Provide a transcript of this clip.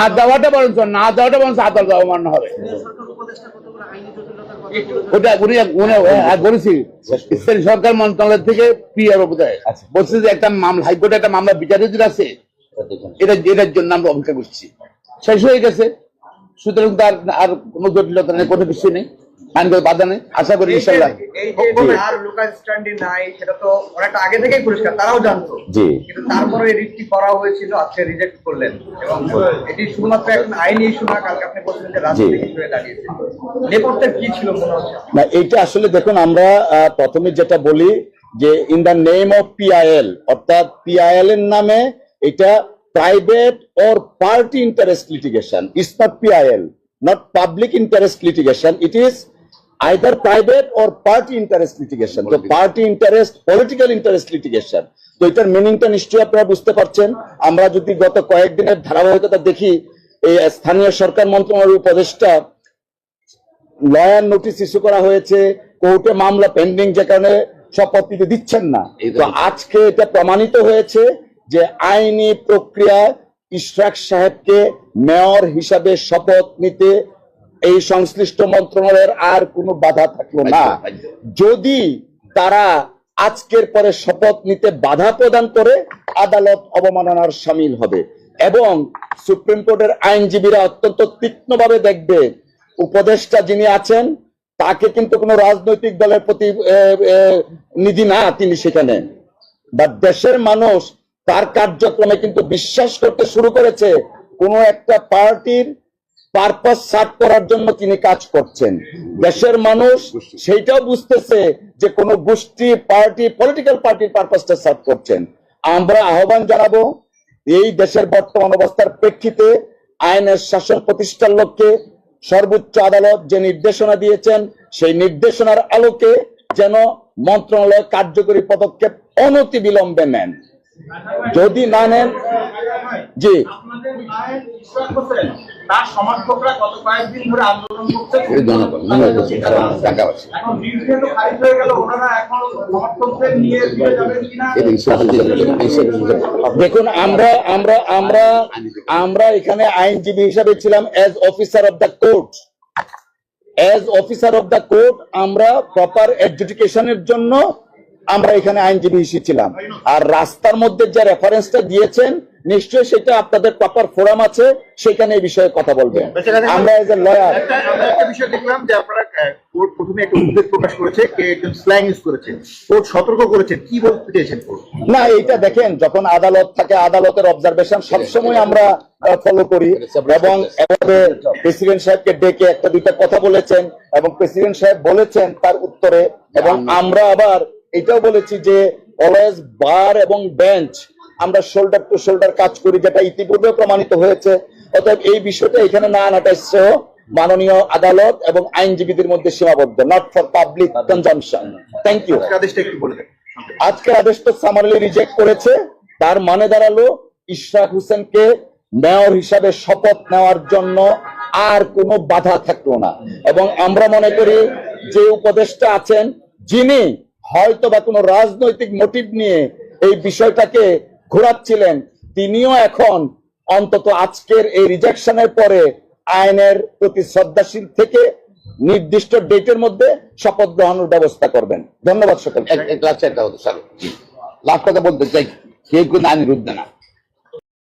না দেওয়াটা বরঞ্চ না দেওয়াটা বরঞ্চ আদালত অমান্য হবে। ওটা উনি উনি বলেছি স্থানীয় সরকার মন্ত্রণালয় থেকে পিআর বোধহয় আচ্ছা। বলছে যে একটা মামলা হাইকোর্টে একটা মামলা বিচারাধীন আছে। এটা এটার জন্য আমরা অপেক্ষা করছি। শেষ হয়ে গেছে। সুতরাং তার আর কোনো জটিলতা নেই কোনো কিছু নেই। বাধা নেই আশা করি ইনশাল্লাহ। জি। তারপরে রিটটি করা হয়েছিল আজকে রিজেক্ট করলেন। এবং এটি শুধুমাত্র এখন আইনি ইস্যু না কালকে আপনি বলছিলেন যে রাজনৈতিক হয়ে দাঁড়িয়েছে। নেপথ্যে কি ছিল মনে হচ্ছে না এইটা আসলে দেখুন আমরা প্রথমে যেটা বলি যে in the name of PIL অর্থাৎ পিআইএল এর নামে এটা private or party interest litigation is not PIL not public interest litigation it is either private or party interest litigation তো party interest political interest litigation তো এটার মিনিংটা নিশ্চয়ই আপনারা বুঝতে পারছেন। আমরা যদি গত কয়েকদিনের ধারাবাহিকতা দেখি এই স্থানীয় সরকার মন্ত্রণালয়ের উপদেষ্টা লয়ার নোটিশ ইস্যু করা হয়েছে কোর্টে মামলা পেন্ডিং যে কারণে শপথ নিতে দিচ্ছেন না। তো তো আজকে এটা প্রমাণিত হয়েছে যে আইনি প্রক্রিয়া ইশরাক সাহেবকে মেয়র হিসাবে শপথ নিতে এই সংশ্লিষ্ট মন্ত্রণালয়ের আর কোনো বাধা থাকল না। যদি তারা আজকের পরে শপথ নিতে বাধা প্রদান করে আদালত অবমাননার সামিল হবে এবং সুপ্রিম কোর্টের আইনজীবীরা অত্যন্ত তীক্ষ্ণভাবে দেখবে উপদেষ্টা যিনি আছেন তাকে কিন্তু কোনো রাজনৈতিক দলের প্রতি নিধি না তিনি সেখানে। বা দেশের মানুষ তার কার্যক্রমে কিন্তু বিশ্বাস করতে শুরু করেছে কোন একটা পার্টির পারপাস সার্ভ করার জন্য তিনি কাজ করছেন। দেশের মানুষ সেইটাও বুঝতেছে যে কোন গোষ্ঠী, পার্টি পলিটিক্যাল পার্টির পারপাসটা সার্ভ করছেন। আমরা আহ্বান জানাব, এই দেশের বর্তমান অবস্থার প্রেক্ষিতে আইনের শাসন প্রতিষ্ঠার লক্ষ্যে সর্বোচ্চ আদালত যে নির্দেশনা দিয়েছেন, সেই নির্দেশনার আলোকে যেন মন্ত্রণালয় কার্যকরী পদক্ষেপ অনতি বিলম্বে নেন। যদি না নেন, জি। তার সমর্থকরা গত কয়েকদিন ধরে আন্দোলন করছে। জনগণ, টাকা আছে। এখন খারিজ হয়ে গেল ওনারা এখন সমর্থকদের নিয়ে ফিরে যাবেন কিনা? দেখুন আমরা আমরা আমরা আমরা এখানে আইনজীবী হিসাবে ছিলাম as officer of the court as officer of the court আমরা প্রপার এডুকেশনের জন্য আমরা এখানে আইনজীবী হিসেবে ছিলাম। আর রাস্তার মধ্যে যে রেফারেন্সটা দিয়েছেন নিশ্চয়ই সেটা আপনাদের প্রপার ফোরাম আছে সেখানে এই বিষয়ে কথা বলবেন। আমরা এজ এ লয়ার একটা বিষয় দেখলাম যে আপনারা কোর্ট প্রথমে একটা উদ্বেগ প্রকাশ করেছে কে একজন স্ল্যাং ইউজ করেছে কোর্ট সতর্ক করেছে কি বলতে চেয়েছেন না এইটা দেখেন যখন আদালত থাকে আদালতের অবজারভেশন সবসময় আমরা ফলো করি এবং এভাবে প্রেসিডেন্ট সাহেবকে ডেকে একটা দুইটা কথা বলেছেন এবং প্রেসিডেন্ট সাহেব বলেছেন তার উত্তরে এবং আমরা আবার এটাও বলেছি যে অলওয়েজ বার এবং বেঞ্চ আমরা শোল্ডার টু শোল্ডার কাজ করি যেটা ইতিপূর্বে প্রমাণিত হয়েছে। অতএব এই বিষয়টা এখানে না আনাটা শ্রেয়। মাননীয় আদালত এবং আইনজীবীদের মধ্যে সীমাবদ্ধ not for public consumption thank you আজকের আদেশ তো সামারলি রিজেক্ট করেছে। তার মানে দাঁড়াল ইশরাক হোসেনকে মেয়র হিসাবে শপথ নেওয়ার জন্য আর কোনো বাধা থাকল না। এবং আমরা মনে করি যে উপদেষ্টা আছেন যিনি হয়তো বা কোনো রাজনৈতিক মোটিভ নিয়ে এই বিষয়টাকে ঘোরাচ্ছিলেন, তিনিও এখন অন্তত আজকের এই রিজেকশনের পরে আইনের প্রতি শ্রদ্ধাশীল থেকে নির্দিষ্ট ডেটের মধ্যে শপথ গ্রহণের ব্যবস্থা করবেন। ধন্যবাদ স্যার। লাখ কথা বলতে চাই, কেউ কিন্তু আইনের উদ্যোগ না।